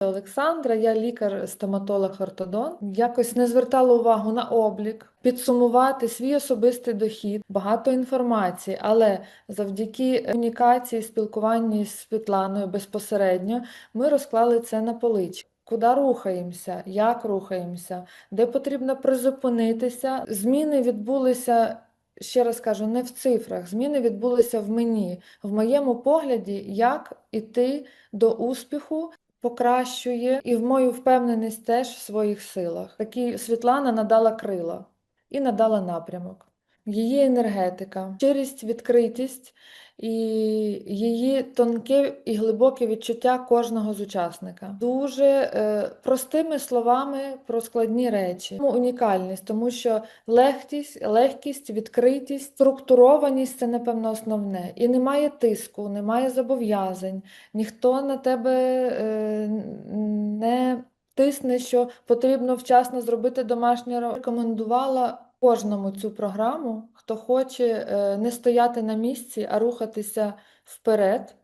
Олександра, я лікар-стоматолог-ортодонт. Якось не звертала увагу на облік, підсумувати свій особистий дохід, багато інформації, але завдяки комунікації, спілкуванні з Світланою безпосередньо ми розклали це на поличку. Куди рухаємося, як рухаємося, де потрібно призупинитися. Зміни відбулися, ще раз кажу, не в цифрах, зміни відбулися в мені, в моєму погляді, як іти до успіху покращує і в мою впевненість теж в своїх силах. Такі Світлана надала крила і надала напрямок. Її енергетика, щирість, відкритість і її тонке і глибоке відчуття кожного з учасника. Дуже е, простими словами про складні речі. Тому Унікальність, тому що легкість, легкість, відкритість, структурованість це, напевно, основне. І немає тиску, немає зобов'язань, ніхто на тебе е, не тисне, що потрібно вчасно зробити домашнє Рекомендувала кожному цю програму, хто хоче е, не стояти на місці, а рухатися вперед.